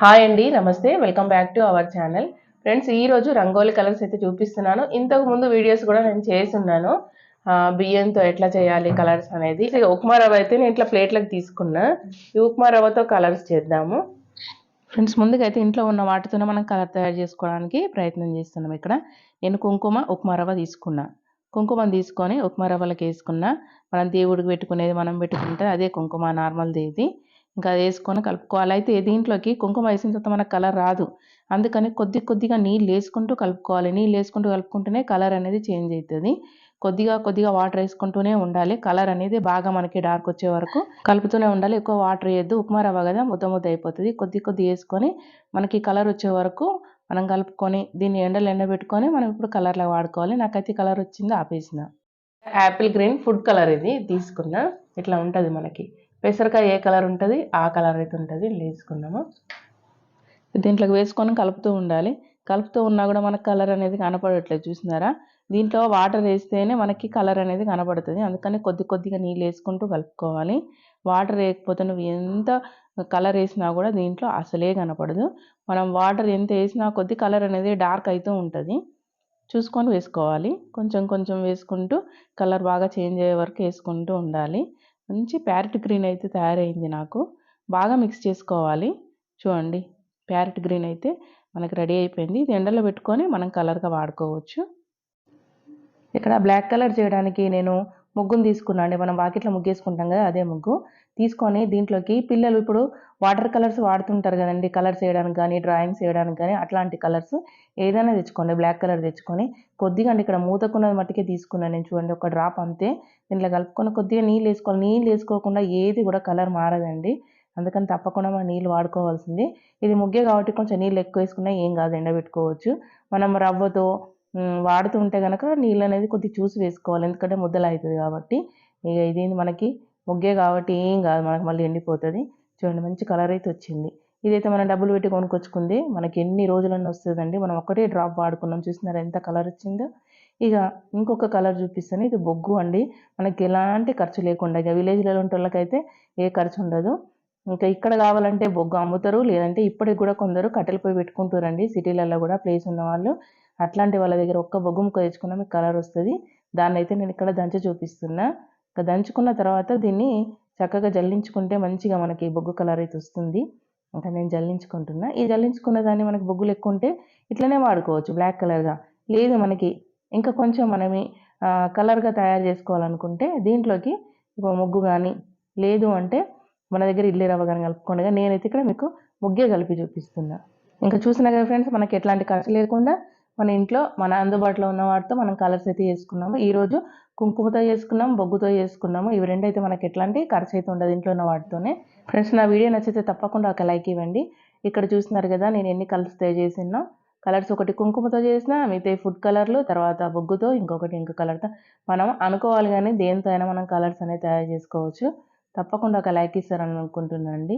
Hi అండి నమస్తే. Welcome back to our channel. Friends ఈ రోజు రంగోలీ కలర్స్ అయితే చూపిస్తున్నాను. ఇంతకు ముందు వీడియోస్ కూడా నేను చేస్తున్నాను. బియ్యంతో ఎట్లా చేయాలి కలర్స్ అనేది. ఉప్మా రవ్వ అయితే నేను ఇట్లా ప్లేట్లకు తీసుకున్నా. ఈ ఉప్మా రవ్వతో కలర్స్ చేద్దాము. ఫ్రెండ్స్ ముందుగా అయితే ఇంట్లో ఉన్న వాటితోనే మనం కలర్ తయారు చేసుకోవడానికి ప్రయత్నం చేస్తున్నాం ఇక్కడ. నేను కుంకుమ ఉప్మా రవ్వ తీసుకున్నా. కుంకుమని తీసుకొని ఉప్మా రవ్వలకు వేసుకున్నా. మనం దేవుడికి పెట్టుకునేది మనం పెట్టుకుంటే అదే కుంకుమ నార్మల్ది ఇది. ఇంకా అది వేసుకొని కలుపుకోవాలి. అయితే దీంట్లోకి? కుంకుమ వేసిన తర్వాత మనకు కలర్ రాదు. అందుకని కొద్ది కొద్దిగా నీళ్ళు వేసుకుంటూ కలుపుకోవాలి. నీళ్ళు వేసుకుంటూ కలుపుకుంటూనే కలర్ అనేది చేంజ్ అవుతుంది. కొద్దిగా కొద్దిగా వాటర్ వేసుకుంటూనే ఉండాలి. కలర్ అనేది బాగా మనకి డార్క్ వచ్చే వరకు కలుపుతూనే ఉండాలి. ఎక్కువ వాటర్ వేయద్దు. ఉప్మా రవ్వ కదా ముద్ద ముద్ద అయిపోతుంది. కొద్ది కొద్ది వేసుకొని మనకి కలర్ వచ్చే వరకు మనం కలుపుకొని దీన్ని ఎండలు ఎండబెట్టుకొని మనం ఇప్పుడు కలర్లా వాడుకోవాలి. నాకైతే కలర్ వచ్చింది ఆపేసిన. యాపిల్ గ్రీన్ ఫుడ్ కలర్ ఇది తీసుకున్నా. ఇట్లా ఉంటుంది మనకి. పెసరకాయ ఏ కలర్ ఉంటుంది? ఆ కలర్ అయితే ఉంటుంది. వేసుకున్నాము దీంట్లోకి వేసుకొని కలుపుతూ ఉండాలి. కలుపుతూ ఉన్నా కూడా మనకు కలర్ అనేది కనపడట్లేదు చూసినారా? దీంట్లో వాటర్ వేస్తేనే మనకి కలర్ అనేది కనపడుతుంది. అందుకని కొద్ది కొద్దిగా నీళ్ళు వేసుకుంటూ కలుపుకోవాలి. వాటర్ వేయకపోతే నువ్వు ఎంత కలర్ వేసినా కూడా దీంట్లో అసలే కనపడదు. మనం వాటర్ ఎంత వేసినా కొద్ది కలర్ అనేది డార్క్ అవుతూ ఉంటుంది. చూసుకొని వేసుకోవాలి. కొంచెం కొంచెం వేసుకుంటూ కలర్ బాగా చేంజ్ అయ్యే వరకు వేసుకుంటూ ఉండాలి. మంచి ప్యారెట్ గ్రీన్ అయితే తయారైంది నాకు. బాగా మిక్స్ చేసుకోవాలి. చూడండి ప్యారెట్ గ్రీన్ అయితే మనకి రెడీ అయిపోయింది. ఇది ఎండలో పెట్టుకొని మనం కలర్గా వాడుకోవచ్చు. ఇక్కడ బ్లాక్ కలర్ చేయడానికి నేను ముగ్గును తీసుకున్నాను అండి మనం వాకిట్లో ముగ్గేసుకుంటాం కదా అదే ముగ్గు. తీసుకొని దీంట్లోకి పిల్లలు ఇప్పుడు వాటర్ కలర్స్ వాడుతుంటారు కదండి. కలర్స్ వేయడానికి కానీ డ్రాయింగ్స్ వేయడానికి కానీ అట్లాంటి కలర్స్ ఏదైనా తెచ్చుకోండి. బ్లాక్ కలర్ తెచ్చుకొని కొద్దిగా అండి ఇక్కడ మూతకున్నది మట్టుకే తీసుకున్నాను నేను చూడండి. ఒక డ్రాప్ అంతే. దీంట్లో కలుపుకొని కొద్దిగా నీళ్ళు వేసుకోవాలి. నీళ్ళు వేసుకోకుండా ఏది కూడా కలర్ మారదండి. అందుకని తప్పకుండా మనం నీళ్ళు వాడుకోవాల్సింది. ఇది ముగ్గే కాబట్టి కొంచెం నీళ్ళు ఎక్కువ వేసుకున్నా ఏం కాదు ఎండబెట్టుకోవచ్చు. మనం రవ్వతో వాడుతూ ఉంటే కనుక నీళ్ళు అనేది కొద్దిగా చూసి వేసుకోవాలి. ఎందుకంటే ముద్దలు అవుతుంది కాబట్టి. ఇక ఇది మనకి? ముగ్గే కాబట్టి ఏం కాదు. మనకు మళ్ళీ ఎండిపోతుంది. చూడండి మంచి కలర్ అయితే వచ్చింది. ఇదైతే మనం డబ్బులు పెట్టి కొనుక్కొచ్చుకుంది. మనకి ఎన్ని రోజులన్నీ వస్తుందండి. మనం ఒకటే డ్రాప్ వాడుకున్నాం. చూసినారా ఎంత కలర్ వచ్చిందో? ఇక ఇంకొక కలర్ చూపిస్తాను. ఇది బొగ్గు అండి. మనకి ఎలాంటి ఖర్చు లేకుండా. ఇక విలేజ్లలో ఉంటే వాళ్ళకైతే ఏ ఖర్చు ఉండదు. ఇంకా ఇక్కడ కావాలంటే బొగ్గు అమ్ముతారు లేదంటే ఇప్పటికి కూడా కొందరు కట్టెలు పొయ్యి పెట్టుకుంటారండి. సిటీలలో కూడా ప్లేస్ ఉన్న వాళ్ళు. అట్లాంటి వాళ్ళ దగ్గర ఒక్క బొగ్గు ముక్క తెచ్చుకున్నా మీకు కలర్ వస్తుంది. దాన్ని అయితే నేను ఇక్కడ దంచి చూపిస్తున్నా. ఇంకా దంచుకున్న తర్వాత దీన్ని చక్కగా జల్లించుకుంటే మంచిగా మనకి బొగ్గు కలర్ అయితే వస్తుంది. ఇంకా నేను జల్లించుకుంటున్నా. ఈ జల్లించుకున్న దాన్ని మనకి బొగ్గులు ఎక్కువ ఉంటే ఇట్లనే వాడుకోవచ్చు బ్లాక్ కలర్గా లేదు మనకి ఇంకా కొంచెం మనమే కలర్గా తయారు చేసుకోవాలనుకుంటే దీంట్లోకి ఇప్పుడు ముగ్గు కానీ లేదు అంటే మన దగ్గర ఇడ్లీ రవ్వ కానీ కలుపుకోండిగా నేనైతే ఇక్కడ మీకు ముగ్గే కలిపి చూపిస్తున్నా. ఇంకా చూసినా కదా ఫ్రెండ్స్ మనకి ఎట్లాంటి ఖర్చు లేకుండా మన ఇంట్లో మన అందుబాటులో ఉన్న వాటితో మనం కలర్స్ అయితే చేసుకున్నాము ఈరోజు కుంకుమతో చేసుకున్నాము బొగ్గుతో చేసుకున్నాము ఇవి రెండు అయితే మనకి ఎట్లాంటి ఖర్చు అయితే ఉండదు ఇంట్లో ఉన్న వాటితోనే. ఫ్రెండ్స్ నా వీడియో నచ్చితే తప్పకుండా ఒక లైక్ ఇవ్వండి. ఇక్కడ చూస్తున్నారు కదా నేను ఎన్ని కలర్స్ తయారు చేసినా కలర్స్ ఒకటి కుంకుమతో చేసిన మిగతా ఫుడ్ కలర్లు తర్వాత బొగ్గుతో ఇంకొకటి ఇంకో కలర్తో మనం అనుకోవాలి కానీ దేనితో అయినా మనం కలర్స్ అనేవి తయారు చేసుకోవచ్చు. తప్పకుండా ఒక లైక్ ఇస్తారని అనుకుంటున్నాను అండి